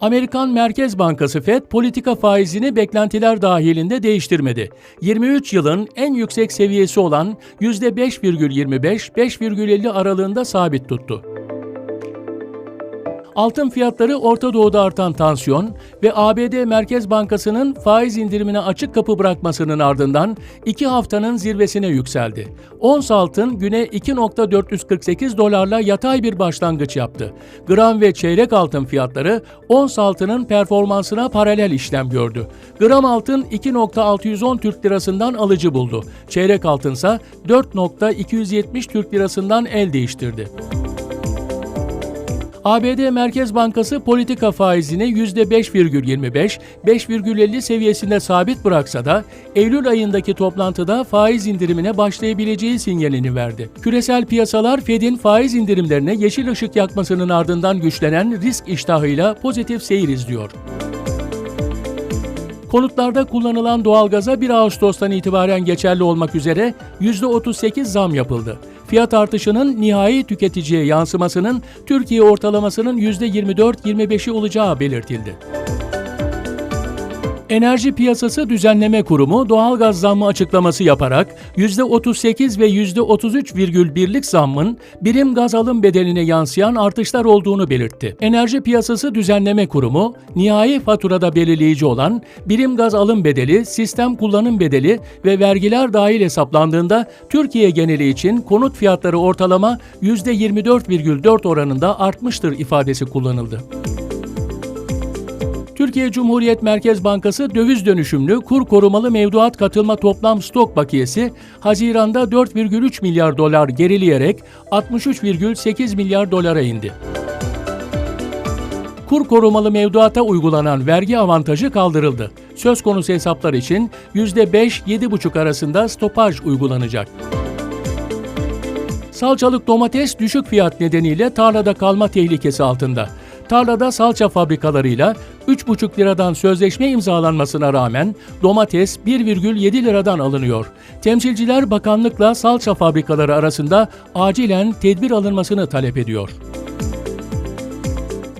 Amerikan Merkez Bankası Fed politika faizini beklentiler dahilinde değiştirmedi. 23 yılın en yüksek seviyesi olan %5,25-5,50 aralığında sabit tuttu. Altın fiyatları Orta Doğu'da artan tansiyon ve ABD Merkez Bankası'nın faiz indirimine açık kapı bırakmasının ardından iki haftanın zirvesine yükseldi. Ons altın güne 2.448 dolarla yatay bir başlangıç yaptı. Gram ve çeyrek altın fiyatları ons altının performansına paralel işlem gördü. Gram altın 2.610 Türk lirasından alıcı buldu. Çeyrek altınsa 4.270 Türk lirasından el değiştirdi. ABD Merkez Bankası politika faizini %5,25, 5,50 seviyesinde sabit bıraksa da Eylül ayındaki toplantıda faiz indirimine başlayabileceği sinyalini verdi. Küresel piyasalar Fed'in faiz indirimlerine yeşil ışık yakmasının ardından güçlenen risk iştahıyla pozitif seyir izliyor. Konutlarda kullanılan doğalgaza 1 Ağustos'tan itibaren geçerli olmak üzere %38 zam yapıldı. Fiyat artışının nihai tüketiciye yansımasının Türkiye ortalamasının %24-25'i olacağı belirtildi. Enerji Piyasası Düzenleme Kurumu doğalgaz zammı açıklaması yaparak %38 ve %33,1'lik zammın birim gaz alım bedeline yansıyan artışlar olduğunu belirtti. Enerji Piyasası Düzenleme Kurumu, nihai faturada belirleyici olan birim gaz alım bedeli, sistem kullanım bedeli ve vergiler dahil hesaplandığında Türkiye geneli için konut fiyatları ortalama %24,4 oranında artmıştır ifadesi kullanıldı. Türkiye Cumhuriyet Merkez Bankası döviz dönüşümlü kur korumalı mevduat katılma toplam stok bakiyesi Haziran'da 4,3 milyar dolar gerileyerek 63,8 milyar dolara indi. Kur korumalı mevduata uygulanan vergi avantajı kaldırıldı. Söz konusu hesaplar için %5-7,5 arasında stopaj uygulanacak. Salçalık domates düşük fiyat nedeniyle tarlada kalma tehlikesi altında. Tarlada salça fabrikalarıyla 3,5 liradan sözleşme imzalanmasına rağmen domates 1,7 liradan alınıyor. Temsilciler bakanlıkla salça fabrikaları arasında acilen tedbir alınmasını talep ediyor.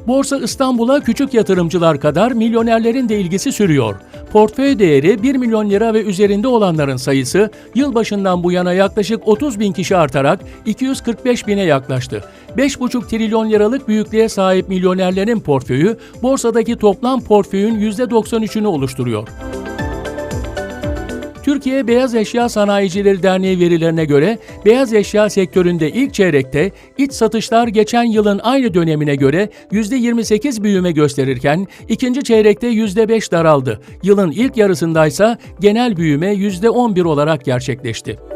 Borsa İstanbul'a küçük yatırımcılar kadar milyonerlerin de ilgisi sürüyor. Portföy değeri 1 milyon lira ve üzerinde olanların sayısı yılbaşından bu yana yaklaşık 30 bin kişi artarak 245 bine yaklaştı. 5,5 trilyon liralık büyüklüğe sahip milyonerlerin portföyü borsadaki toplam portföyün %93'ünü oluşturuyor. Türkiye Beyaz Eşya Sanayicileri Derneği verilerine göre beyaz eşya sektöründe ilk çeyrekte iç satışlar geçen yılın aynı dönemine göre %28 büyüme gösterirken ikinci çeyrekte %5 daraldı. Yılın ilk yarısındaysa genel büyüme %11 olarak gerçekleşti.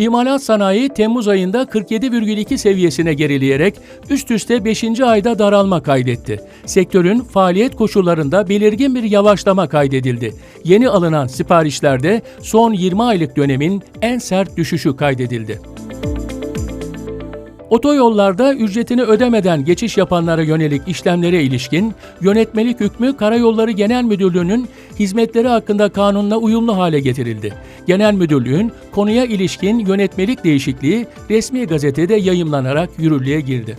İmalat sanayi Temmuz ayında 47,2 seviyesine gerileyerek üst üste 5. ayda daralma kaydetti. Sektörün faaliyet koşullarında belirgin bir yavaşlama kaydedildi. Yeni alınan siparişlerde son 20 aylık dönemin en sert düşüşü kaydedildi. Otoyollarda ücretini ödemeden geçiş yapanlara yönelik işlemlere ilişkin yönetmelik hükmü Karayolları Genel Müdürlüğü'nün hizmetleri hakkında kanunla uyumlu hale getirildi. Genel Müdürlüğün konuya ilişkin yönetmelik değişikliği resmi gazetede yayımlanarak yürürlüğe girdi.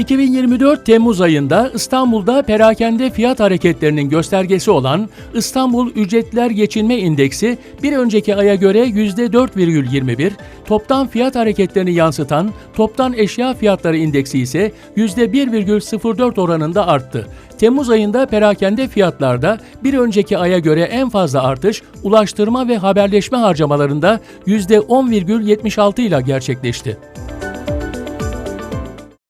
2024 Temmuz ayında İstanbul'da perakende fiyat hareketlerinin göstergesi olan İstanbul Ücretler Geçinme İndeksi bir önceki aya göre %4,21, toptan fiyat hareketlerini yansıtan toptan eşya fiyatları indeksi ise %1,04 oranında arttı. Temmuz ayında perakende fiyatlarda bir önceki aya göre en fazla artış ulaştırma ve haberleşme harcamalarında %10,76 ile gerçekleşti.